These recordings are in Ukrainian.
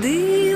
Dio.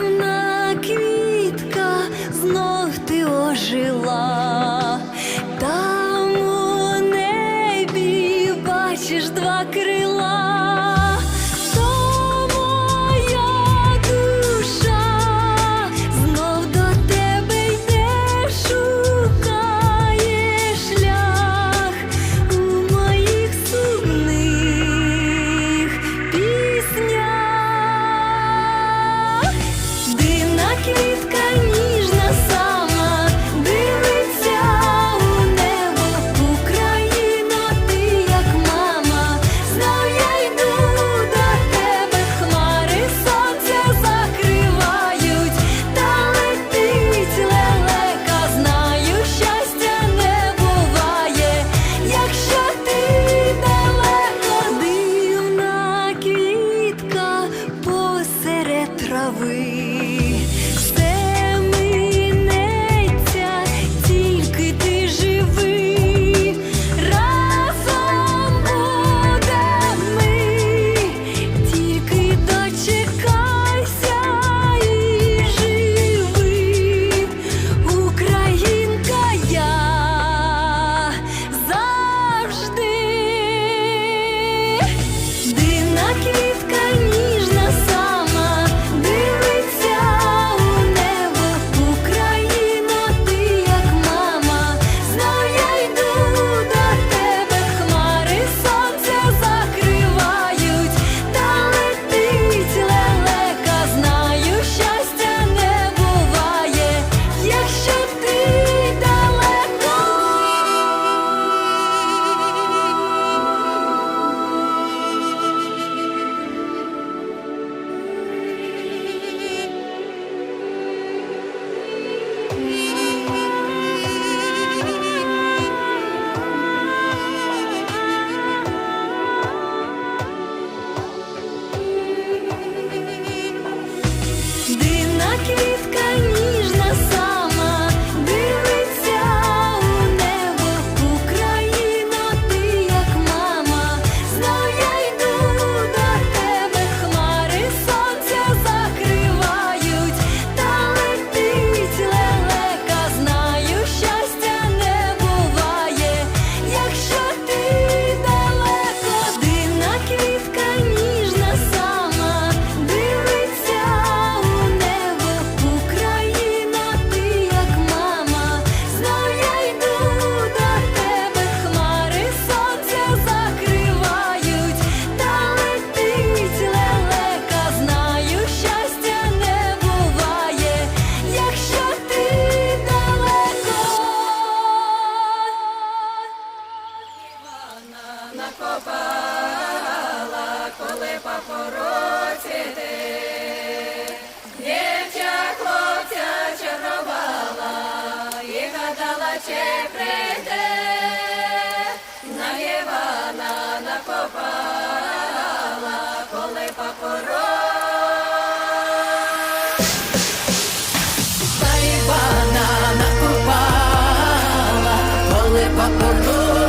накопала, коли папороці ти, дівча хлопця чарувала і гадала, чи прийде, на Івана накопала, коли папороці. Івана накопала, коли папороці.